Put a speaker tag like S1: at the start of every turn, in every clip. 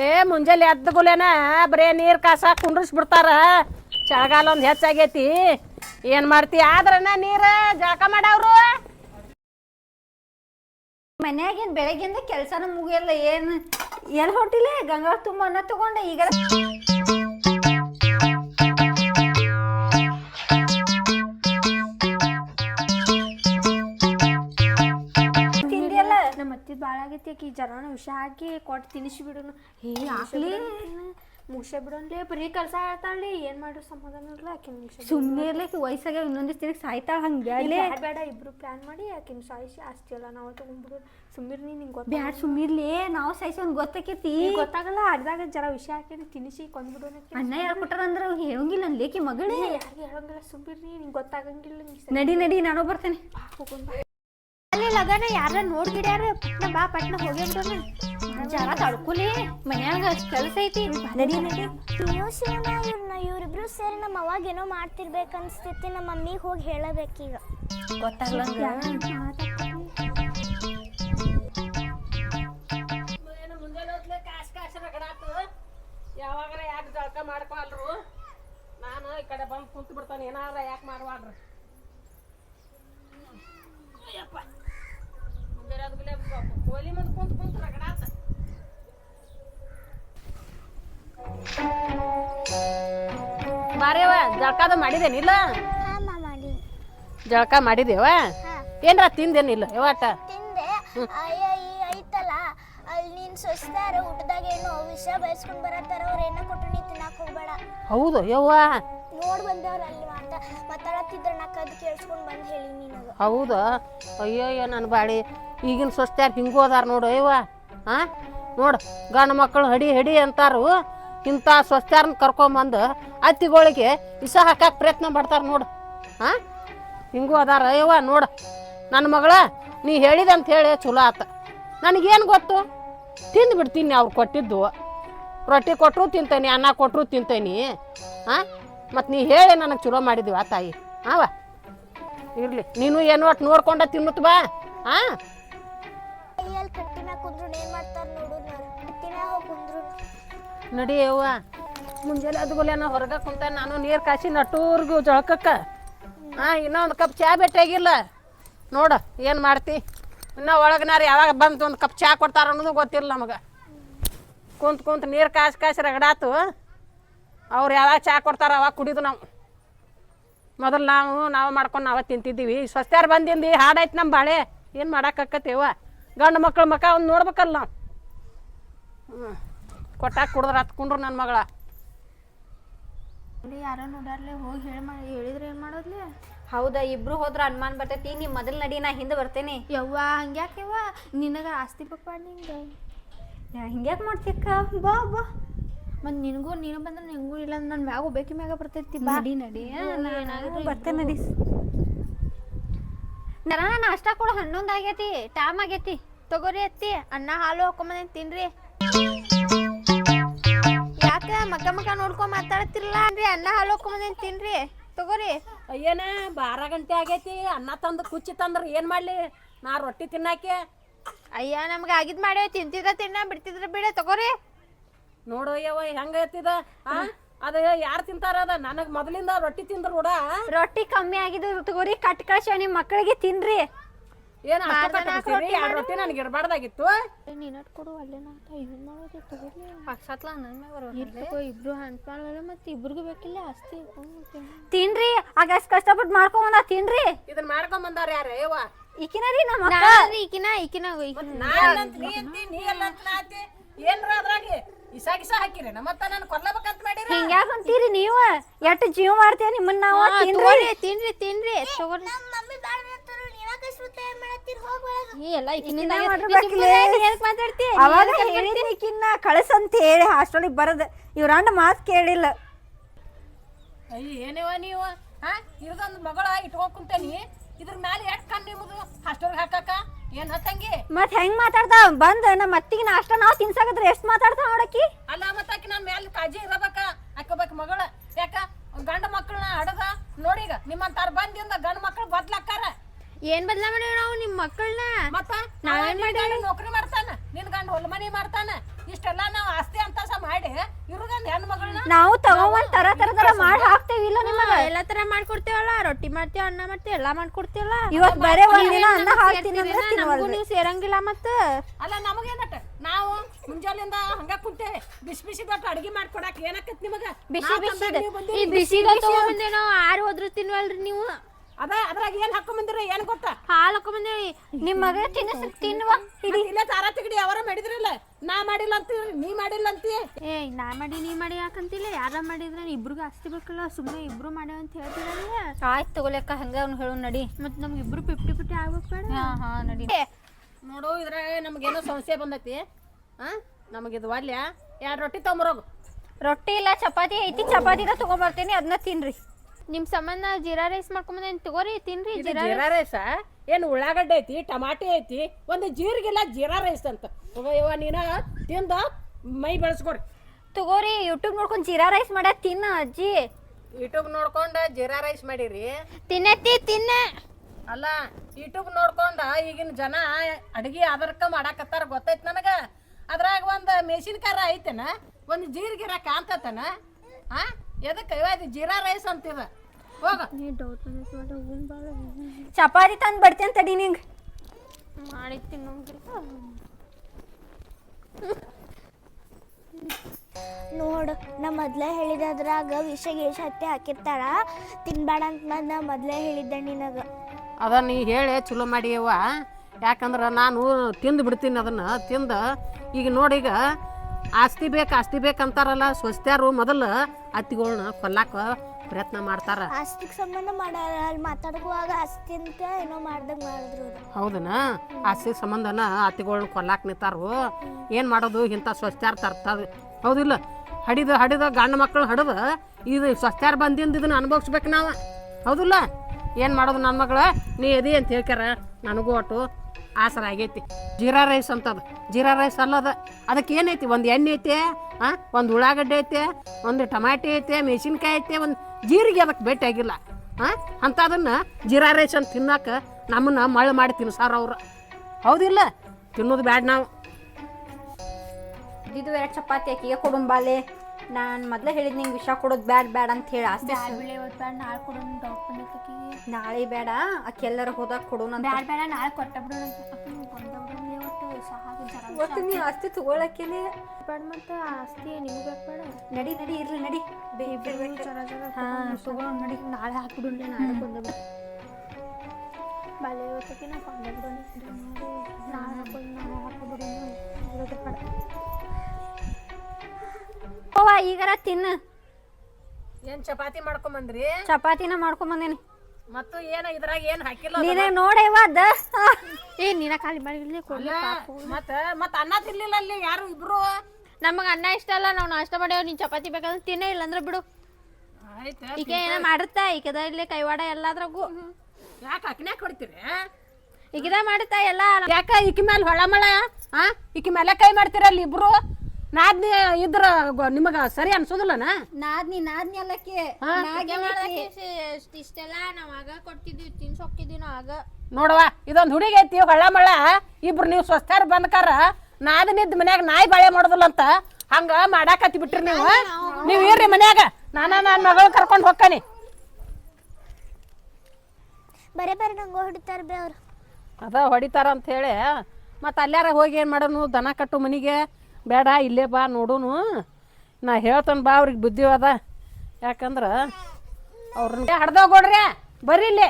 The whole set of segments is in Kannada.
S1: ಏ, ಮುಂಜಾನೆ ಎದ್ದ ಗುಲೇನ ಬರೇ ನೀರ್ ಕಾಸ ಕುಂಡ್ರಿಸ್ ಬಿಡ್ತಾರ ಚಳಗಾಲ ಒಂದ್ ಹೆಚ್ಚಾಗೈತಿ. ಏನ್ ಮಾಡ್ತಿ? ಆದ್ರನ ನೀರ ಜಳಕ ಮಾಡವ್ರು.
S2: ಮನ್ಯಾಗಿನ್ ಬೆಳಗ್ಗಿಂದ ಕೆಲ್ಸನ ಮುಗಿಯಲ್ಲ, ಏನ್ ಏನ್ ಹೊಟ್ಟಿಲ್ಲ ಗಂಗಾ ತುಂಬ ಅನ್ನ ತಗೊಂಡೆ ಈಗ
S3: ಆಗೈತಿ ಆಕಿ ಜರಾನ ವಿಷ ಹಾಕಿ ಕೊಟ್ಟು ತಿನ್ನಿಸಿ ಬಿಡೋನು.
S2: ಹೇ ಆಗ್ಲಿ
S3: ಮುಗಿಸೇ ಬಿಡೋನ್ಲಿ ಬರೀ ಕೆಲಸ ಹೇಳ್ತಾಳೆ ಏನ್ ಮಾಡೋ ಸಮಾಧಾನ ಇಲ್ಲ ಆಕಿ ಮುಗಿಸ
S2: ಸುಮ್ಮನೆ ಇರ್ಲಿಕ್ಕೆ ವಯಸ್ಸಾಗ ಇನ್ನೊಂದಿಷ್ಟು ದಿನಕ್ಕೆ ಸಾಯ್ತಾಳ ಹಂಗೆ ಬ್ಯಾಡ್ಲೆ.
S3: ಬೇಡ ಇಬ್ರು ಪ್ಲಾನ್ ಮಾಡಿ ಆಕಿನ ಸಾಯಿಸಿ ಆಸ್ತಿ ಎಲ್ಲ ನಾವು ತಗೊಂಡ್ಬಿಡು. ಸುಮ್ಮಿರ್ ನೀ ನಿಂಗೆ ಗೊತ್ತ
S2: ಬ್ಯಾಡ್ ಸುಮ್ಮಿರ್ಲಿ ನಾವು ಸಾಯಿಸಿ ಒಂದು ಗೊತ್ತಾಕೈತಿ.
S3: ಗೊತ್ತಾಗಲ್ಲ ಅಡ್ದಾಗ ಜರ ವಿಷ ಹಾಕಿ ತಿನ್ನಿಸಿ ಕೊಂದ್ಬಿಡೋಣ
S2: ಅಣ್ಣ ಯಾರು ಕೊಟ್ಟಾರ ಅಂದ್ರೆ ಹೇಳಂಗಿಲ್ಲ ಅನ್ಲೇಕಿ ಮಗಳೇ.
S3: ಯಾರಿಗೆ ಹೇಳಂಗಿಲ್ಲ ನೀ ನಿಂಗೆ ಗೊತ್ತಾಗಂಗಿಲ್ಲ
S2: ನಡಿ ನಡಿ ನಾನು ಬರ್ತೇನೆ.
S3: ಅಲ್ಲಿ ಲಗನ ಯಾರ ನೋಡ್ಗಿಡ್ಯಾರ? ಪಟ್ನ ಬಾ ಪಟ್ನ ಹೋಗಿ ಬಿಡೋಣ
S2: ಜರ ತಡ್ಕೊಲಿ. ಮನ್ಯಾಗ ಅಷ್ಟ್ ಕೆಲಸ ಐತಿ. ನಡಿ ನಡಿ
S4: ನೀವು ಶಿವನ ಇವ್ರನ್ನ ಇವರಿಬ್ರು ಸೇರಿ ನಮ್ಮ ಅವಾಗ ಏನೋ ಮಾಡ್ತಿರ್ಬೇಕನ್ಸ್ತೈತಿ ನಮ್ಮ ಮಮ್ಮಿಗೆ ಹೋಗಿ ಹೇಳಬೇಕೀಗ.
S2: ಗೊತ್ತಾಗ್ಲಂಗ?
S1: ಕಾಸ್ ಕಾಸ್ ರಗಡಾತು ಯಾವಾಗಾರ ಯಾಕೆ ಜಳಕ ಮಾಡ್ಕೊಲ್ರು? ನಾನು ಈ ಕಡೆ ಬಂದು ಕುಂತು ಬಿಡ್ತಾನೆ ಏನಾರ ಯಾಕೆ ಮಾಡ್ವಾಡ್ರಿ? ಅಯ್ಯಪ್ಪ. ಜಳಕಾದ ಮಾಡಿದೇನಿಲ್ಲ ಜಳಕ ಮಾಡಿದೇವ? ಏನ್ರ ತಿಂದೇನಿಲ್ಲ ಯಾವಟ
S4: ತಿಂದೆ. ಐತಲ್ಲ. ಅಲ್ಲಿ ನೀನು ಸೊಸ್ತಾರ ಊಟದಾಗ ಏನೋ ವಿಷ ಬಯಸ್ಕೊಂಡು ಬರತ್ತಾರ ಅವ್ರು ಏನೋ ಕೊಟ್ಟರು ನೀ ತಿನ್ನಕ್ಕೆ ಹೋಗ್ಬೇಡ.
S1: ಹೌದು ಯವ್ವ.
S4: ನೋಡಿ ಬಂದವ್ರು ಅಲ್ಲಿ ಮಾತ ಮಾತಾಡತ್ತಿದ್ರ ನಾ ಕದ್ ಕೇಳಿಸ್ಕೊಂಡು ಬಂದು ಹೇಳಿ ನಿನಗೆ.
S1: ಹೌದಾ. ಅಯ್ಯಯ್ಯ ನನ್ನ ಬಾಡಿ ಈಗಿನ ಸೊಸ್ತ್ಯಾರ ಹಿಂಗೋದಾರ ಅದಾರ ನೋಡು ಅಯ್ಯವ್ವ ಹಾ? ನೋಡು ಗಂಡು ಮಕ್ಕಳು ಹಡಿ ಹಡಿ ಅಂತಾರು. ಇಂಥ ಸ್ವಸ್ತ್ಯಾರನ್ನ ಕರ್ಕೊಂಬಂದು ಅತ್ತಿಗಳಿಗೆ ವಿಷ ಹಾಕಕ್ಕೆ ಪ್ರಯತ್ನ ಪಡ್ತಾರೆ ನೋಡು. ಹಾಂ ಹಿಂಗೂ ಅದಾರ. ಅಯ್ಯವ್ವ ನೋಡು. ನನ್ನ ಮಗಳ, ನೀ ಹೇಳಿದಂತ ಹೇಳಿ ಚಲೋ ಆತ. ನನಗೇನು ಗೊತ್ತು? ತಿಂದು ಬಿಡ್ತೀನಿ ಅವ್ರು ಕೊಟ್ಟಿದ್ದು. ರೊಟ್ಟಿ ಕೊಟ್ಟರು ತಿಂತೇನೆ, ಅನ್ನ ಕೊಟ್ಟರು ತಿಂತೇನಿ. ಹಾಂ ಮತ್ತು ನೀ ಹೇಳಿ ನನಗೆ ಚಲೋ ಮಾಡಿದೀವ ಆ ತಾಯಿ. ಹಾವ ಇರಲಿ. ನೀನು ಏನು ಒಟ್ಟು ನೋಡ್ಕೊಂಡ ತಿನ್ನುತ್ತ ಬಾ. ಹಾ
S4: ನಡಿ
S1: ಅವ್ವ. ಮುಂಜಾನೆ ಎಲ್ಲ ಹೊರಗ ಕುಂತ ನಾನು ನೀರು ಕಾಸಿ ನಟೂರ್ಗು ಜಳಕಕ್ಕ. ಹಾ ಇನ್ನೊಂದು ಕಪ್ ಚಹಾ ಭೇಟಿಯಾಗಿಲ್ಲ ನೋಡು, ಏನು ಮಾಡ್ತಿ? ಇನ್ನೂ ಒಳಗಿನಾರ ಯಾವಾಗ ಬಂತು ಒಂದು ಕಪ್ ಚಹಾ ಕೊಡ್ತಾರ ಅನ್ನೋದು ಗೊತ್ತಿಲ್ಲ ನಮಗೆ. ಕುಂತ್ ಕುಂತ್ ನೀರು ಕಾಸಿ ಕಾಸಿ ರಗಡಾತು. ಅವ್ರು ಯಾವಾಗ ಚಹಾ ಕೊಡ್ತಾರ ಅವಾಗ ಕುಡಿದು ನಾವು. ಮೊದಲು ನಾವು ನಾವು ಮಾಡ್ಕೊಂಡು ನಾವೇ ತಿಂತಿದ್ದೀವಿ. ಸ್ವಸ್ತ್ಯಾರು ಬಂದಿಂದು ಹಾಡಾಯ್ತು ನಮ್ಮ ಬಾಳೆ. ಏನು ಮಾಡೋಕ್ಕಾಕತ್ತೇವ ಗಂಡು ಮಕ್ಳ ಮಕ್ಕ ಒಂದು ನೋಡ್ಬೇಕಲ್ಲ ನಾವು. ಹ್ಞೂ ಕೊಟ್ಟಾಗ ಕುಡ್ದ್ರ ಹತ್ಕೊಂಡ್ರು ನನ್ನ ಮಗಳ.
S3: ಇಲ್ಲಿ ಯಾರೋ ನೋಡ್ಯಾರ್ಲೆ ಹೋಗಿ ಹೇಳಿ ಮಾಡಿ ಹೇಳಿದ್ರೆ ಏನು ಮಾಡೋದ್ಲಿ?
S2: ಹೌದಾ ಇಬ್ರು ಹೋದ್ರ ಅನುಮಾನ ಬರ್ತೈತಿ ನೀ ಮೊದಲ್ ನಡಿ ನಾ ಹಿಂದೆ ಬರ್ತೇನೆ.
S3: ಯವ್ವ ಹಂಗ್ಯಾಕೆವ್ವ ನಿನಗ ಆಸ್ತಿ ಪಪ್ಪ ನಿಂಗೆ
S2: ಹಿಂಗ್ಯಾಕ್ ಮಾಡ್ತಿಕ್ಕ ಬಾ ಬಾ.
S3: ಮತ್ತು ನಿನಗೂ ನೀನು ಬಂದ್ರೆ ನಿಂಗೂ ಇಲ್ಲ ನನ್ನ ಮ್ಯಾಗ ಬೇಕಿ ಮ್ಯಾಗ ಬರ್ತೈತಿ ಬಾಡಿ
S2: ನಡಿ ನಡಿ. ನಾನು ಬರ್ತೇನೆ ನಡಿ. ನರ ನಾಷ್ಟ ಕೂಡ ಹನ್ನೊಂದು ಆಗೈತಿ ಟೈಮ್ ಆಗೈತಿ.
S3: ತಗೋರಿ ಅತ್ತಿ ಅನ್ನ ಹಾಲು ಹಾಕೊಂಬಂದ್ ತಿನ್ರಿ. ಮಾತಾಡ್ತಿರಲ್ಲ ಅನ್ರಿ ಅನ್ನ ಹಾಲು ಹಾಕೊಂಬಂದೇನು ತಿನ್ರಿ? ತಗೋರಿ.
S1: ಅಯ್ಯನ ಬಾರ ಗಂಟೆ ಆಗೈತಿ ಅನ್ನ ತಂದು ಕುಚ್ಚಿ ತಂದ್ರೆ ಏನು ಮಾಡಲಿ? ನಾ ರೊಟ್ಟಿ ತಿನ್ನಾಕೆ.
S3: ಅಯ್ಯ ನಮ್ಗೆ ಆಗಿದ್ ಮಾಡ್ಯ ತಿಂತಿದ್ರ ತಿನ್ನ ಬಿಡ್ತಿದ್ರ ಬಿಡ ತಗೋರಿ.
S1: ನೋಡು ಅಯ್ಯವ ಹೆಂಗ ಐತಿದ? ಆ ಅದ ಯಾರು ತಿಂತಾರ ಅದ? ನನಗೆ ಮೊದಲಿಂದ ರೊಟ್ಟಿ ತಿಂದ್ರು ಕೂಡ.
S2: ರೊಟ್ಟಿ ಕಮ್ಮಿ ಆಗಿದ್ದು ತಗೋರಿ ಕಟ್ ಕಳ್ಸ ನಿಮ್ಮ ಮಕ್ಕಳಿಗೆ ತಿನ್ರಿ.
S1: ಏನು ಎರಡು ರೊಟ್ಟಿ ನನಗೆ ಇರಬಾರ್ದಾಗಿತ್ತು
S3: ನೀನಟ್ ಕೊಡು ಅಲ್ಲೇನ ಅಂತ ಇದನ್ ಮಾಡೋದು? ತಗೋರಿ
S2: ಪಕ್ಷತ್ಲ ನನ್ನ ಮ್ಯಾಗ
S3: ಇಬ್ರು ಹಂಚ್ಪಾಳಲ್ಲ ಮತ್ತೆ ಇಬ್ರಿಗೂ ಬೇಕಿಲ್ಲ ಆಸ್ತಿ
S2: ತಿನ್ರಿ ಆಗ ಅಷ್ಟ್ ಕಷ್ಟಪಟ್ಟು ಮಾಡ್ಕೊಂಬಂದ ತಿನ್ರಿ.
S1: ಇದನ್ನ ಮಾಡ್ಕೊಂಡ್ ಬಂದಾರ ಯಾರು? ಅಯ್ಯವ
S2: ಈಕಿನ ರೀ ನಮ್ಮ ಅಕ್ಕ.
S3: ನಾನ್ ಈಕಿನ ಈಕಿನ ಈಕಿನ.
S1: ನಾ ಎಲ್ಲಂತ ನೀ ಅಂತಿ ನೀ ಎಲ್ಲಂತ ನಾ ಅಂತಿ. ಏನ್ರ ಅದ್ರಾಗಿ ಇಸ ಗಿಸ ಹಾಕಿರಿ ಮತ್ತ ನಾನು ಕೊಲ್ಲಬೇಕಂತ ಮಾಡಿರಿ?
S2: ಹಿಂಗ್ಯಾಕ್ ಅಂತೀರಿ ನೀವು? ಎಷ್ಟ್ ಜೀವ ಮಾಡ್ತೀವಿ ನಿಮ್ಮನ್ನ? ನಾವು ತಿನ್ರಿ.
S3: ತಿನ್ರಿ ತಿನ್ರಿ. ತಗೋರಿ
S4: ಮಮ್ಮಿ ನೀವಾಗ
S3: ಮಾತಾಡ್ತಿ
S2: ಅವಾಗ ಹೇಳಿದ್ನಿ ಈಕಿನ್ನ ಹೇಳಿ ಹಾಸ್ಟೆಲಿಗೆ ಬರದ್. ಇವ್ರ ಅಣ್ಣ ಮಾತು ಕೇಳಿಲ್ಲ.
S1: ಅಯ್ಯ ಏನೇವ ನೀವು? ಹಾ? ಇವ್ರದೊಂದು ಮಗಳ ಇಟ್ಕೊಂಡ್ ಕುಂತೇನಿ. ಇದ್ರ ಮ್ಯಾಲೆ ಎಟ್ ಕಣ್ ನಿಮ್ಮದು? ಹಾಸ್ಟೆಲ್ಗೆ ಹಾಕಾಕ ಏನ್ ಹತ್ತಂಗಿ
S2: ಮತ್ ಹೆಂಗ್ ಮಾತಾಡ್ತಾವ ಬಂದ್ ನಮ್ಮ ಅತ್ತಿಗೆ ನಾಷ್ಟ ನಾವ್ ತಿನ್ಸಾಕತ್ರ ಎಷ್ಟ್ ಮಾತಾಡ್ತಾವ ನೋಡಕ್ಕಿ?
S1: ಅಲ್ಲ ಮತ್ತ ಆಕಿ ನನ್ನ ಮ್ಯಾಲ ಕಾಜಿ ಇರಬೇಕ. ಹಾಕೋಬೇಕು ಮಗಳ. ಯಾಕ? ಗಂಡ ಮಕ್ಕಳನ್ನ ಹಡದ ನೋಡಿಗ ನಿಮ್ಮಂತಾರ ಬಂದಿಂದ ಗಂಡ ಮಕ್ಕಳು
S3: ಏನ್ ಬದಲಾವಣೆ ನಾವು ನಿಮ್ ಮಕ್ಕಳನ್ನ
S1: ಮತ್ತ? ನಾವೇನ್ ಮಾಡಿ ನೌಕರಿ ಮಾಡ್ತಾನ. ನಿನ್ ಗಂಡ ಹೊಲ ಮನಿ ಮಾಡ್ತಾನ. ಇಷ್ಟೆಲ್ಲ ನಾವು ಆಸ್ತಿ ಅಂತ ಮಾಡಿ ಇರುಗನ್ ಹೆಣ್ಣು ಮಗಳನ್ನ
S2: ನಾವು ತಗೊಂಡ್ ತರ ತರ ತರ ಮಾಡಿ ಹಾಕ್ತೇವಿ ಇಲ್ಲ ನಿಮಗ?
S3: ಎಲ್ಲಾ ತರ ಮಾಡ್ಕೊಡ್ತೇವಲ್ಲ ರೊಟ್ಟಿ ಮಾಡ್ತೇವ ಅನ್ನ ಮಾಡ್ತೇವ ಎಲ್ಲಾ ಮಾಡ್ಕೊಡ್ತೇವಲ್ಲ?
S2: ಇವತ್ ಬರೇ ಒಂದಿನ ಅನ್ನ
S3: ನಮ್ಗ್
S2: ಹಾಕ್ತೀನಿ ಅಂದ್ರೆ
S3: ಸೇರ್ತೀರೇನ? ನೀವು ಸೇರಂಗಿಲ್ಲ ಮತ್ತ?
S1: ಅಲ್ಲ ನಮಗೇನಟ ನಾವು ಮುಂಜಾನೆಯಿಂದ ಹಂಗ ಕುಂತೇವೆ ಬಿಸಿ ಬಿಸಿ ದೊಡ್ಡ ಅಡಿಗೆ ಮಾಡ್ಕೊಡಕ್ ಏನಕ್ಕತ್ ನಿಮಗ?
S2: ಬಿಸಿ
S1: ಬಿಸಿ
S2: ಬಿಸಿ
S1: ತಂದಾಗ ನೀವ್
S3: ಆರು ಹೋದ್ರು ತಿನ್ವಲ್ರಿ ನೀವು.
S1: ಅದ ಅದ್ರಾಗ ಏನ್ ಹಾಕೊಂಡ್ ಬಂದಿರ ಏನ್ ಗೊತ್ತಾ?
S3: ಹಾಲು ಹಾಕೊಂಬಂದೇವಿ
S2: ನಿಮ್ ಮಗ ತಿನ್ನಿಸ್ ತಿನ್ನುವ
S1: ಇಲ್ಲಿ ಇಲ್ಲ ತಾರ ತಿಗಡಿ ಅವರ ಮಾಡಿದ್ರಲ್ಲ ನಾ ಮಾಡಿಲ್ಲ ಅಂತೀವಿ ನೀ ಮಾಡಿಲ್ಲ ಅಂತೀಯ?
S3: ಏ ನಾ ಮಾಡಿ ನೀ ಮಾಡಿ ಯಾಕಂತಿಲ್ಲ? ಯಾರ ಮಾಡಿದ್ರೆ ಇಬ್ರಿಗೂ ಆಸ್ತಿ ಬೇಕಲ್ಲ ಸುಮ್ಮನೆ ಇಬ್ರು ಮಾಡ್ಯಾವ ಅಂತ ಹೇಳ್ತಿರಲ್ಲ
S2: ಆಯ್ತು ತಗೋಲೆಕ್ಕ ಹಂಗ ಅವ್ನು ಹೇಳು ನಡಿ.
S3: ಮತ್ ನಮ್ಗೆ ಇಬ್ರು ಫಿಫ್ಟಿ ಫಿಫ್ಟಿ ಆಗ್ಬೇಕು ಬೇಡ.
S2: ಹಾ ಹಾ ನಡಿ.
S1: ನೋಡು ಇದ್ರಾಗ ನಮ್ಗೇನೋ ಸಮಸ್ಯೆ ಬಂದೈತಿ. ಹಾ ನಮಗಿದು ಒಲ್ಯಾ ಎರಡು ರೊಟ್ಟಿ ತೊಗೊಂಬರೋಗು.
S2: ರೊಟ್ಟಿ ಇಲ್ಲ ಚಪಾತಿ ಐತಿ ಚಪಾತಿನ ತಗೊಂಬರ್ತೀನಿ ಅದನ್ನ ತಿನ್ರಿ.
S3: ನಿಮ್ ಸಂಬಂಧ ಜೀರಾ ರೈಸ್ ಮಾಡ್ಕೊಂಬಂದೇನ್ ತಗೋರಿ ತಿನ್ರಿ
S1: ಇದು
S3: ಜೀರಾ
S1: ಜೀರಾ ರೈಸ. ಏನು ಉಳ್ಳಾಗಡ್ಡೆ ಐತಿ ಟಮಾಟಿ ಐತಿ ಒಂದು ಜೀರಿಗೆಲ್ಲ ಜೀರಾ ರೈಸ್ ಅಂತ. ಇವ ನೀನ ತಿಂದ ಮೈ ಬೆಳೆಸ್ಕೊಡ್ರಿ.
S2: ತಗೋರಿ ಯೂಟ್ಯೂಬ್ ನೋಡ್ಕೊಂಡ್ ಜೀರಾ ರೈಸ್ ಮಾಡ ತಿನ್ನ ಅಜ್ಜಿ.
S1: ಯೂಟ್ಯೂಬ್ ನೋಡ್ಕೊಂಡು ಜೀರಾ ರೈಸ್ ಮಾಡಿರಿ?
S3: ತಿನ್ನತಿ ತಿನ್ನ.
S1: ಅಲ್ಲ ಯೂಟ್ಯೂಬ್ ನೋಡ್ಕೊಂಡ ಈಗಿನ ಜನ ಅಡಿಗೆ ಅದರ್ಕ ಮಾಡಾಕತ್ತಾರ ಗೊತ್ತೈತಿ ನನಗ? ಅದ್ರಾಗ ಒಂದು ಮೆಣಸಿನ್ಕಾರ ಐತೆನ ಒಂದು ಜೀರಿಗೆ ಕಾಂತತನ ಹಾಂ ಎದಕ್ಕೆ ಇದು ಜೀರಾ ರೈಸ್ ಅಂತಿದ? ಹೋಗ.
S3: ಡೌಟ್
S2: ಚಪಾತಿ ತಂದ್ ಬರ್ತೀನಿ ತಡಿ ನಿಂಗ್.
S3: ಮಾಡಿ ತಿನ್ನೋಂಗಿಲ್ಲ
S4: ನೋಡು ನಾ ಮೊದ್ಲೇ ಹೇಳಿದ ಅದ್ರಾಗ ವಿಷ ಗೀಷ ಹತ್ತಿ ಹಾಕಿರ್ತಾರ ತಿನ್ಬೇಡ ಅಂತ ನಾ ಮೊದ್ಲೇ ಹೇಳಿದ್ದೆ ನಿನಗ.
S1: ಅದ ನೀ ಹೇಳಿ ಚಲೋ ಮಾಡಿಯವ್ವ ಯಾಕಂದ್ರೆ ನಾನು ತಿಂದು ಬಿಡ್ತೀನಿ ಅದನ್ನು ತಿಂದು. ಈಗ ನೋಡೀಗ ಆಸ್ತಿ ಬೇಕು ಆಸ್ತಿ ಬೇಕಂತಾರಲ್ಲ ಸ್ವಸ್ತ್ಯಾರು ಮೊದಲು ಅತ್ತಿಗಳ್ನ ಕೊಲ್ಲಾಕ ಪ್ರಯತ್ನ ಮಾಡ್ತಾರ.
S4: ಆಸ್ತಿಗೆ ಸಂಬಂಧ ಅಲ್ಲಿ ಮಾತಾಡುವಾಗ ಆಸ್ತಿ ಅಂತ ಏನೋ ಮಾಡ್ದಂಗೆ ಮಾಡಿದ್ರು ಅವ್ರು.
S1: ಹೌದನ? ಆಸ್ತಿ ಸಂಬಂಧನ ಅತ್ತಿಗಳ್ನ ಕೊಲ್ಲಾಕ ನಿಂತಾರು. ಏನು ಮಾಡೋದು? ಇಂಥ ಸ್ವಸ್ತ್ಯಾರ ತರ್ತದೆ ಹೌದಿಲ್ಲ? ಹಡಿದ ಹಡಿದ ಗಂಡು ಮಕ್ಕಳು ಹಡಿದ ಇದು ಸ್ವಸ್ತ್ಯಾರ ಬಂದಿಂದ ಇದನ್ನ ಅನುಭವಿಸ್ಬೇಕು ನಾವು. ಹೌದಿಲ್ಲ? ಏನು ಮಾಡೋದು ನನ್ನ ಮಗಳ? ನೀ ಎದಿ ಅಂತ ಹೇಳ್ಕ್ಯಾರ. ನನಗೂ ಒಟ್ಟು ಆಸರ ಆಗೈತಿ. ಜೀರಾ ರೈಸ್ ಅಂತದು. ಜೀರಾ ರೈಸ್ ಅಲ್ಲದ. ಅದಕ್ಕೆ ಏನೈತಿ? ಒಂದು ಎಣ್ಣೆ ಐತೆ ಹಾಂ ಒಂದು ಉಳ್ಳಾಗಡ್ಡೆ ಐತೆ, ಒಂದು ಟಮಾಟಿ ಐತೆ, ಮೆಣಸಿನ್ಕಾಯಿ ಐತೆ, ಒಂದು ಜೀರಿಗೆ ಅದಕ್ಕೆ ಭೇಟಿ ಆಗಿಲ್ಲ. ಹಾಂ ಅಂಥದನ್ನು ಜೀರಾ ರೈಸ್ ಅಂತ ತಿನ್ನಕ ನಮ್ಮನ್ನ ಮಳೆ ಮಾಡಿ ತಿನ್ಸಾರ ಅವರು. ಹೌದಿಲ್ಲ? ತಿನ್ನೋದು ಬ್ಯಾಡ ನಾವು.
S2: ಇದು ಎರಡು ಚಪಾತಿ ಅಕ್ಕಿಗೆ ಕೊಡುಂಬಾಲೆ. ನಾನು ಮೊದಲೇ ಹೇಳಿದ್ ನಿಂಗೆ ವಿಷ ಕೊಡೋದು ಬ್ಯಾಡ್ ಬ್ಯಾಡ್ ಅಂತ ಹೇಳಿ ಆಸ್ತಿ
S3: ಬಿಳೆ ಇವತ್ತು ನಾಳೆ ಕೊಡೋಣ ಬಂದೈತಿ
S2: ನಾಳೆ ಬೇಡ ಆಕೆ ಎಲ್ಲರ ಹೋದಾಗ ಕೊಡೋಣ ಅಂತ.
S3: ಬ್ಯಾಡ ಬೇಡ ನಾಳೆ ಕೊಟ್ಟ ಬಿಡೋಣ ಇವತ್ತು.
S2: ನೀ ಆಸ್ತಿ ತಗೊಳಕ್ಕೇನೆ
S3: ಬೇಡ ಮತ್ತೆ ಆಸ್ತಿ ನಿಮ್ಗೆ ಬೇಡ.
S2: ನಡಿ ನಡಿ ಇರ್ಲಿ ನಡಿ.
S3: ಜರ ಜರ
S2: ಹಾ ನಡಿ
S3: ನಾಳೆ ಹಾಕ್ಬಿಡೋಣ ನಾಳೆ ಬಿಡ. ಬಲೆ ನಾ ಬಿಡೋಣ ನಾಳೆ ಹಾಕೊಂಡು ನಾಳೆ ಹಾಕಿಬಿಡೋಣ ಇವತ್ತು ಬೇಡ
S2: ಅವ್ವ ಈಗರ ತಿನ್ನ.
S1: ಏನ್ ಚಪಾತಿ ಮಾಡ್ಕೊಂಬಂದ್ರಿ?
S2: ಚಪಾತಿನ ಮಾಡ್ಕೊಂಬಂದೇನಿ.
S1: ಮತ್ತು ಏನ ಇದ್ರಾಗ ಏನ್ ಹಾಕಿಲ್ಲ
S2: ನೀನೇ ನೋಡೇವ ಅದ.
S3: ಏ ನೀನ ಖಾಲಿ ಮಾಡಿರ್ಲಿ ಕೊಡ್ಲಿ
S1: ಮತ್ತ ಮತ್ತೆ ಅನ್ನ ತಿನ್ಲಿಲ್ಲ ಅಲ್ಲಿ ಯಾರು ಇಬ್ರು?
S3: ನಮಗ ಅನ್ನ ಇಷ್ಟ ಅಲ್ಲ ನಾವು ನಾಷ್ಟ ಮಾಡ್ಯಾವ ನೀನ್ ಚಪಾತಿ ಬೇಕಾದ್ರೆ ತಿನ್ನೇ ಇಲ್ಲಂದ್ರ ಬಿಡು.
S1: ಆಯ್ತು
S3: ಈಕೆ ಏನ ಮಾಡುತ್ತಾ ಈಕೆದ ಇಲ್ಲಿ ಕೈವಾಡ ಎಲ್ಲಾದ್ರಾಗು.
S1: ಯಾಕೆ ಅಕ್ನ್ಯಾಕ ಹೊಡಿತೀರಿ
S3: ಈಗಿದ ಮಾಡುತ್ತಾ ಎಲ್ಲ.
S1: ಯಾಕ ಈಕಿ ಮೇಲೆ ಹೊಳಮಳ? ಹಾ ಈಕಿ ಮೇಲೆ ಕೈ ಮಾಡ್ತೀರಲ್ಲ ಇಬ್ರು? ನಾದ್ನಿ ಇದ್ರ ಗೊ- ನಿಮಗ ಸರಿ ಅನ್ಸೋದಿಲ್ಲನ?
S2: ನಾದ್ನಿ ನಾದ್ನಿ ಅಲ್ಲಕ್ಕೆ.
S3: ಇಷ್ಟೆಲ್ಲ ನಾವ್ ಆಗ ಕೊಡ್ತಿದ್ವಿ ತಿನ್ಸ್ ಹೋಗ್ತಿದ್ವಿ ನಾವ್ ಆಗ.
S1: ನೋಡವ್ವ ಇದೊಂದು ಹುಡುಗಿ ಐತಿ ಹೊಳಮಳ ಇಬ್ರು ನೀವು ಸ್ವಸ್ಥಾರ ಬಂದ್ಕಾರ ನಾದ್ ನಿದ್ ಮನ್ಯಾಗ ನಾಯಿ ಬಾಳೆ ಮಾಡೋದಿಲ್ಲ ಅಂತ ಹಂಗ ಮಾಡಾಕತ್ತಿ ಬಿಟ್ರಿ ನೀವು. ನೀವು ಇರ್ರಿ ಮನ್ಯಾಗ. ನಾನ ನನ್ನ ಮಗಳು ಕರ್ಕೊಂಡು ಹೋಗ್ತಾನೆ.
S4: ಬರೇ ಬರೇ ನಂಗೆ ಹೊಡಿತಾರೆ ಬೇ ಅವ್ರು
S1: ಅದ ಹೊಡಿತಾರ ಅಂತ ಹೇಳಿ ಮತ್ತೆ ಅಲ್ಲಾರ ಹೋಗಿ ಏನು ಮಾಡೋನು ದನ ಕಟ್ಟು ಮನಿಗೆ. ಬೇಡ ಇಲ್ಲೇ ಬಾ ನೋಡೂನು. ನಾ ಹೇಳ್ತಾನೆ ಬಾ ಅವ್ರಿಗೆ ಬುದ್ಧಿ ಅದ. ಯಾಕಂದ್ರೆ ಅವ್ರನ್ನ ಹಡ್ದೋಗ್ರಿ ಬರ್ರಿ ಇಲ್ಲಿ.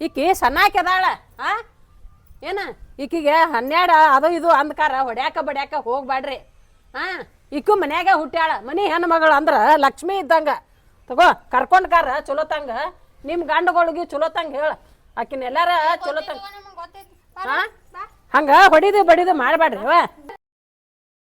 S1: ಈಕಿ ಸಣ್ಣಾಕಿ ಅದಾಳ ಆ? ಏನ? ಈಕಿಗೆ ಹನ್ನೆರಡು ಅದು ಇದು ಅಂದ್ಕಾರ ಹೊಡ್ಯಾಕ ಬಡ್ಯಾಕ ಹೋಗ್ಬೇಡ್ರಿ ಹಾಂ ಈಕು ಮನ್ಯಾಗ ಹುಟ್ಟ್ಯಾಳ ಮನೆ ಹೆಣ್ಣು ಮಗಳು ಅಂದ್ರೆ ಲಕ್ಷ್ಮಿ ಇದ್ದಂಗ. ತಗೋ ಕರ್ಕೊಂಡು ಕಾರ ಚಲೋ ತಂಗ. ನಿಮ್ಮ ಗಂಡುಗಳಿಗೆ ಚಲೋ ತಂಗ ಹೇಳ. ಆಕಿನ ಎಲ್ಲಾರ ಚಲೋ ತಂಗ ಹಾಂ ಹಂಗೆ ಹೊಡಿದು ಬಡಿದು ಮಾಡಬೇಡ್ರಿ